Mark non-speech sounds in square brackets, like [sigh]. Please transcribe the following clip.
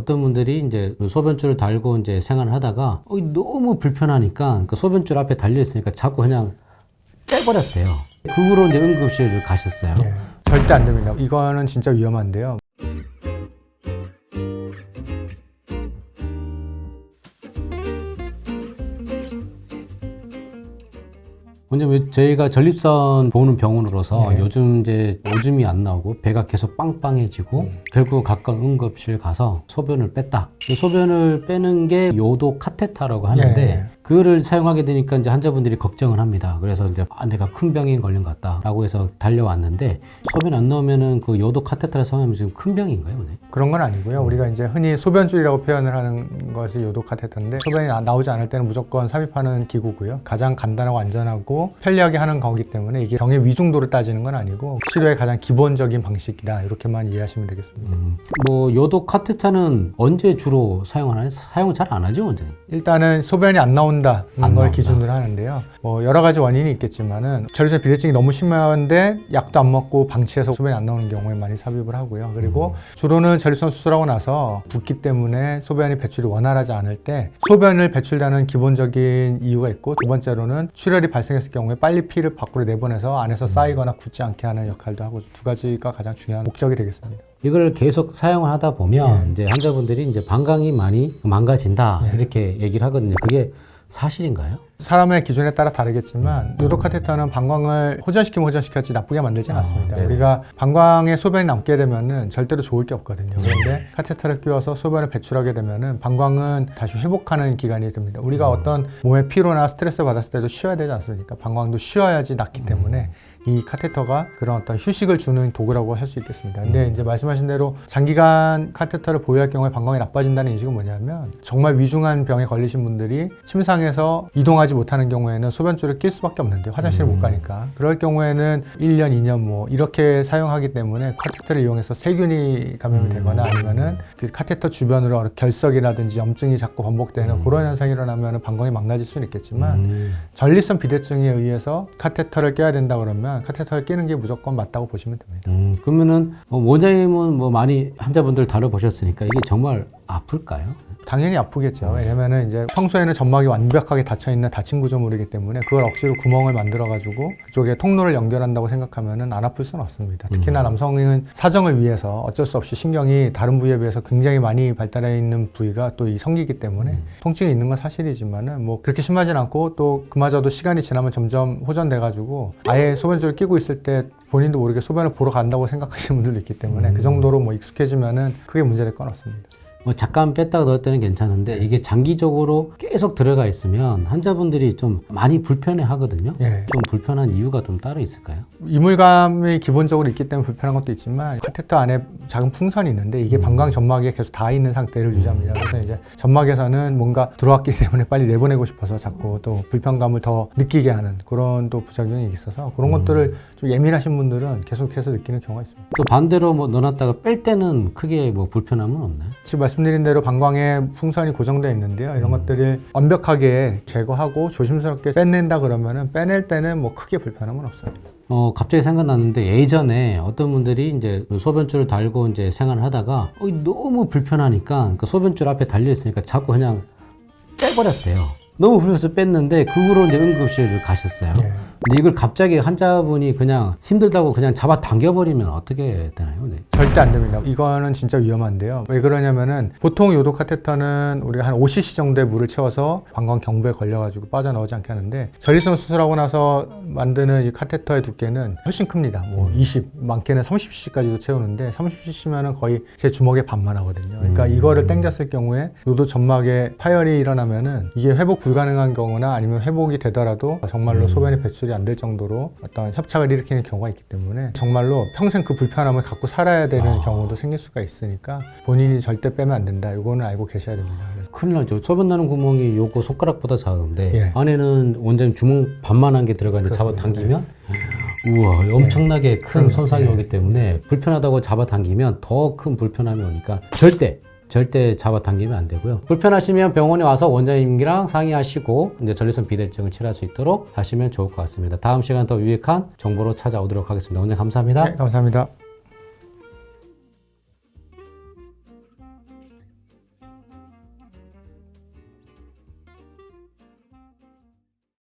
어떤 분들이 이제 소변줄을 달고 이제 생활을 하다가 어, 너무 불편하니까 그 소변줄 앞에 달려 있으니까 자꾸 그냥 떼버렸대요. 그 후로 이제 응급실을 가셨어요. 예, 절대 안 됩니다. 이거는 진짜 위험한데요. 왜냐면 저희가 전립선 보는 병원으로서 네. 요즘 이제 오줌이 안 나오고 배가 계속 빵빵해지고 결국 가까운 응급실 가서 소변을 뺐다. 이 소변을 빼는 게 요도 카테타라고 하는데 네. 그를 사용하게 되니까 이제 환자분들이 걱정을 합니다. 그래서 이제 아, 내가 큰 병이 걸린 것 같다라고 해서 달려왔는데 소변 안 나오면은 그 요도 카테타를 사용하면 지금 큰 병인가요, 오늘? 그런 건 아니고요. 우리가 이제 흔히 소변줄이라고 표현을 하는 것이 요도 카테터인데 소변이 나- 나오지 않을 때는 무조건 삽입하는 기구고요. 가장 간단하고 안전하고 편리하게 하는 거기 때문에 이게 병의 위중도를 따지는 건 아니고 치료의 가장 기본적인 방식이다 이렇게만 이해하시면 되겠습니다. 음, 뭐 요도 카테타는 언제 주로 사용하나요? 사용 잘 안 하죠, 원장님? 일단은 소변이 안 나 온다는 안걸 나온다. 기준으로 하는데요. 뭐 여러 가지 원인이 있겠지만은 전립선 비대증이 너무 심한데 약도 안 먹고 방치해서 소변이 안 나오는 경우에 많이 삽입을 하고요. 그리고 주로는 전립선 수술하고 나서 붓기 때문에 소변이 배출이 원활하지 않을 때 소변을 배출하는 기본적인 이유가 있고 두 번째로는 출혈이 발생했을 경우에 빨리 피를 밖으로 내보내서 안에서 쌓이거나 굳지 않게 하는 역할도 하고 두 가지가 가장 중요한 목적이 되겠습니다. 이걸 계속 사용을 하다 보면 네. 이제 환자분들이 이제 방광이 많이 망가진다 네. 이렇게 얘기를 하거든요. 그게 사실인가요? 사람의 기준에 따라 다르겠지만 요도 카테터는 방광을 호전시키면 호전시켰지 나쁘게 만들진 아, 않습니다. 네네. 우리가 방광에 소변이 남게 되면은 절대로 좋을 게 없거든요. 그런데 카테터를 끼워서 소변을 배출하게 되면은 방광은 다시 회복하는 기간이 됩니다. 우리가 어떤 몸의 피로나 스트레스 받았을 때도 쉬어야 되지 않습니까? 방광도 쉬어야지 낫기 때문에 이 카테터가 그런 어떤 휴식을 주는 도구라고 할 수 있겠습니다. 근데 이제 말씀하신 대로 장기간 카테터를 보유할 경우에 방광이 나빠진다는 인식은 뭐냐면 정말 위중한 병에 걸리신 분들이 침상에서 이동하지 못하는 경우에는 소변줄을 낄 수밖에 없는데 화장실을 못 가니까. 그럴 경우에는 1년, 2년 뭐 이렇게 사용하기 때문에 카테터를 이용해서 세균이 감염이 되거나 아니면은 그 카테터 주변으로 결석이라든지 염증이 자꾸 반복되는 그런 현상이 일어나면 방광이 망가질 수는 있겠지만 음, 전립선 비대증에 의해서 카테터를 껴야 된다 그러면 카테터를 끼는 게 무조건 맞다고 보시면 됩니다. 음, 그러면은 뭐 원장님은 뭐 많이 환자분들 다뤄보셨으니까 이게 정말 아플까요? 당연히 아프겠죠. 왜냐면은 이제 평소에는 점막이 완벽하게 닫혀 있는 닫힌 구조물이기 때문에 그걸 억지로 구멍을 만들어 가지고 그쪽에 통로를 연결한다고 생각하면은 안 아플 수는 없습니다. 특히나 남성은 사정을 위해서 어쩔 수 없이 신경이 다른 부위에 비해서 굉장히 많이 발달해 있는 부위가 또 이 성기이기 때문에 통증이 있는 건 사실이지만은 뭐 그렇게 심하진 않고 또 그마저도 시간이 지나면 점점 호전돼 가지고 아예 소변줄을 끼고 있을 때 본인도 모르게 소변을 보러 간다고 생각하시는 분들도 있기 때문에 그 정도로 뭐 익숙해지면은 크게 문제될 건 없습니다. 뭐 잠깐 뺐다가 넣을 때는 괜찮은데 이게 장기적으로 계속 들어가 있으면 환자분들이 좀 많이 불편해 하거든요. 예. 좀 불편한 이유가 좀 따로 있을까요? 이물감이 기본적으로 있기 때문에 불편한 것도 있지만 카테터 안에 작은 풍선이 있는데 이게 방광 점막에 계속 닿아 있는 상태를 유지합니다. 그래서 이제 점막에서는 뭔가 들어왔기 [laughs] 때문에 빨리 내보내고 싶어서 자꾸 또 불편감을 더 느끼게 하는 그런 또 부작용이 있어서 그런 것들을 좀 예민하신 분들은 계속해서 느끼는 경우가 있습니다. 또 반대로 뭐 넣어놨다가 뺄 때는 크게 뭐 불편함은 없나요? 말씀드린 대로 방광에 풍선이 고정되어 있는데요. 이런 것들을 완벽하게 제거하고 조심스럽게 빼낸다 그러면은 빼낼 때는 뭐 크게 불편함은 없습니다. 어, 갑자기 생각났는데 예전에 어떤 분들이 이제 소변줄을 달고 이제 생활을 하다가 어, 너무 불편하니까 그 소변줄 앞에 달려 있으니까 자꾸 그냥 빼버렸대요. 너무 불편해서 뺐는데 그 후로 이제 응급실을 가셨어요. 예. 근데 이걸 갑자기 환자분이 그냥 힘들다고 그냥 잡아 당겨버리면 어떻게 되나요? 네. 절대 안 됩니다. 이거는 진짜 위험한데요. 왜 그러냐면은 보통 요도 카테터는 우리가 한 5cc 정도의 물을 채워서 방광 경부에 걸려가지고 빠져나오지 않게 하는데 전립선 수술하고 나서 만드는 이 카테터의 두께는 훨씬 큽니다. 뭐 20, 많게는 30cc까지도 채우는데 30cc면은 거의 제 주먹의 반만 하거든요. 그러니까 이거를 당겼을 경우에 요도 점막에 파열이 일어나면은 이게 회복 불가능한 경우나 아니면 회복이 되더라도 정말로 소변이 배출이 안 될 정도로 어떤 협착을 일으키는 경우가 있기 때문에 정말로 평생 그 불편함을 갖고 살아야 되는 경우도 생길 수가 있으니까 본인이 절대 빼면 안 된다. 이거는 알고 계셔야 됩니다. 그래서 큰일 나죠. 소변 나는 구멍이 요거 손가락보다 작은데 예. 안에는 원장님 주먹 반만한 게 들어가는데 잡아 당기면 우와 엄청나게 큰 그럼요. 손상이 예. 오기 때문에 불편하다고 잡아 당기면 더 큰 불편함이 오니까 절대 절대 잡아 당기면 안 되고요. 불편하시면 병원에 와서 원장님이랑 상의하시고 이제 전립선 비대증을 치료할 수 있도록 하시면 좋을 것 같습니다. 다음 시간 더 유익한 정보로 찾아오도록 하겠습니다. 원장님 감사합니다. 네, 감사합니다.